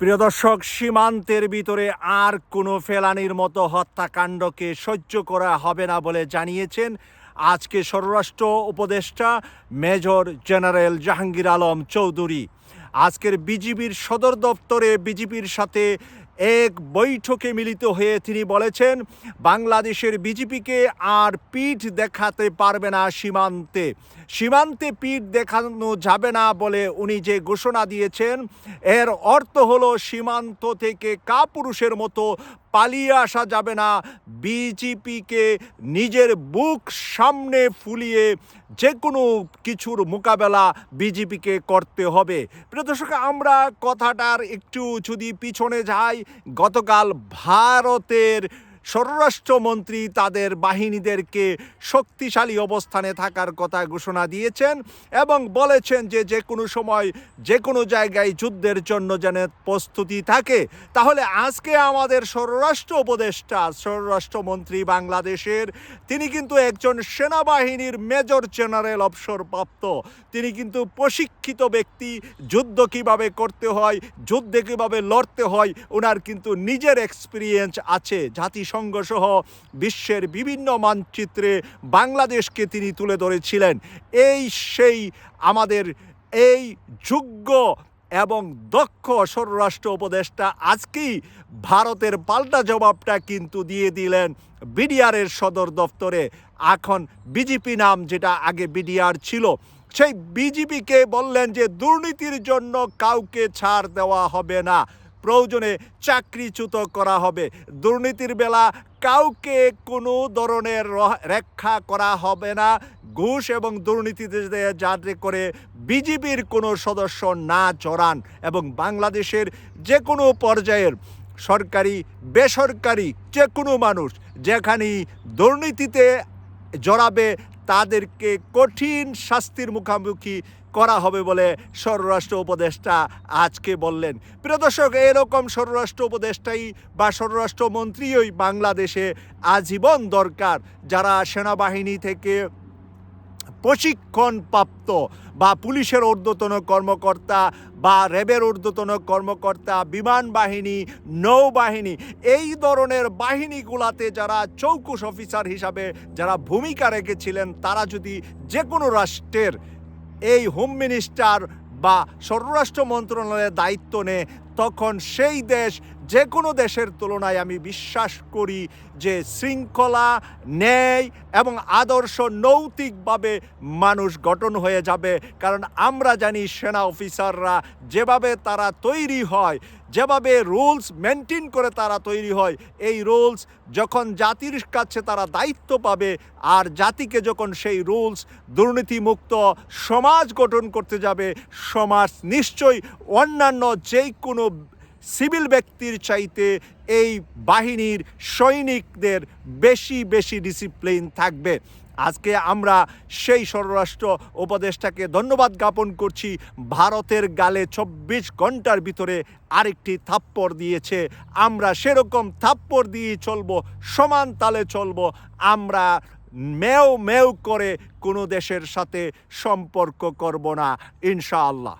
প্রিয় দর্শক, সীমান্তের ভিতরে আর কোনো ফেলানির মতো হত্যাকাণ্ডকে সহ্য করা হবে না বলে জানিয়েছেন আজকে স্বরাষ্ট্র উপদেষ্টা মেজর জেনারেল জাহাঙ্গীর আলম চৌধুরী। আজকের বিজিবির সদর দপ্তরে বিজিবির সাথে এক বৈঠকে মিলিত হয়ে তিনি বলেছেন, বাংলাদেশের বিজেপিকে আর পিঠ দেখাতে পারবে না সীমান্তে। সীমান্তে পিঠ দেখানো যাবে না বলে উনি যে ঘোষণা দিয়েছেন, এর অর্থ হলো সীমান্ত থেকে কাপুরুষের মতো পালিয়ে আসা যাবে না। বিজেপিকে নিজের বুক সামনে ফুলিয়ে যে কোনো কিছুর মোকাবেলা বিজেপিকে করতে হবে। প্রিয় দর্শক, আমরা কথাটার একটু যদি পিছনে যাই, গতকাল ভারতের স্বরাষ্ট্রমন্ত্রী তাদের বাহিনীদেরকে শক্তিশালী অবস্থানে থাকার কথা ঘোষণা দিয়েছেন এবং বলেছেন যে যে কোনো সময় যে কোনো জায়গায় যুদ্ধের জন্য যেন প্রস্তুতি থাকে। তাহলে আজকে আমাদের স্বরাষ্ট্র উপদেষ্টা, স্বরাষ্ট্রমন্ত্রী বাংলাদেশের, তিনি কিন্তু একজন সেনাবাহিনীর মেজর জেনারেল অবসরপ্রাপ্ত। তিনি কিন্তু প্রশিক্ষিত ব্যক্তি, যুদ্ধ কীভাবে করতে হয়, যুদ্ধে কীভাবে লড়তে হয় ওনার কিন্তু নিজের এক্সপিরিয়েন্স আছে জাতিসংঘ সহ বিশ্বের বিভিন্ন মানচিত্রে বাংলাদেশকে তিনি তুলে ধরেছিলেন। এই সেই আমাদের, এই যোগ্য এবং দক্ষ স্বরাষ্ট্র উপদেষ্টা আজকেই ভারতের পাল্টা জবাবটা কিন্তু দিয়ে দিলেন বিডিআরের সদর দপ্তরে। এখন বিজেপি নাম যেটা আগে বিডিআর ছিল, সেই বিজেপিকে বললেন যে দুর্নীতির জন্য কাউকে ছাড় দেওয়া হবে না। প্রয়োজনে চাকরিচ্যুত করা হবে। দুর্নীতির বেলা কাউকে কোনো ধরনের রক্ষা করা হবে না। ঘুষ এবং দুর্নীতিতে যাতে করে বিজেপির কোনো সদস্য না জড়ান এবং বাংলাদেশের যে কোনো পর্যায়ের সরকারি, বেসরকারি যে কোনো মানুষ যেখানেই দুর্নীতিতে জড়াবে, তাদেরকে কঠিন শাস্তির মুখোমুখি করা হবে বলে স্বরাষ্ট্র উপদেষ্টা আজকে বললেন। প্রিয় দর্শক, এরকম স্বরাষ্ট্র উপদেষ্টাই বা স্বরাষ্ট্রমন্ত্রীই বাংলাদেশে আজীবন দরকার। যারা সেনাবাহিনী থেকে প্রশিক্ষণ প্রাপ্ত বা পুলিশের ঊর্ধ্বতন কর্মকর্তা বা র্যাবের ঊর্ধ্বতন কর্মকর্তা বিমান বাহিনী নৌবাহিনী, এই ধরনের বাহিনীগুলাতে যারা চৌকুশ অফিসার হিসাবে যারা ভূমিকা রেখেছিলেন, তারা যদি যে কোনো রাষ্ট্রের এই হোম মিনিস্টার বা স্বরাষ্ট্র মন্ত্রণালয়ের দায়িত্ব নেয় তখন সেই দেশ যে কোনো দেশের তুলনায় আমি বিশ্বাস করি যে শৃঙ্খলা, ন্যায় এবং আদর্শ নৈতিকভাবে মানুষ গঠন হয়ে যাবে। কারণ আমরা জানি সেনা অফিসাররা যেভাবে তারা তৈরি হয় যেভাবে রুলস মেনটেন করে তারা তৈরি হয়, এই রুলস যখন জাতির কাছে তারা দায়িত্ব পাবে আর জাতিকে যখন সেই রুলস দুর্নীতিমুক্ত সমাজ গঠন করতে যাবে, সমাজ নিশ্চয়ই অন্যান্য যেই কোনো সিভিল ব্যক্তির চাইতে এই বাহিনীর সৈনিকদের বেশি বেশি ডিসিপ্লিন থাকবে। আজকে আমরা সেই স্বরাষ্ট্র উপদেষ্টাকে ধন্যবাদ জ্ঞাপন করছি। ভারতের গালে চব্বিশ ঘণ্টার ভিতরে আরেকটি থাপ্পড় দিয়েছে। আমরা সেরকম থাপ্পড় দিয়ে চলবো, সমান তালে চলবো। আমরা মেও মেও করে কোনো দেশের সাথে সম্পর্ক করব না, ইনশাআল্লাহ।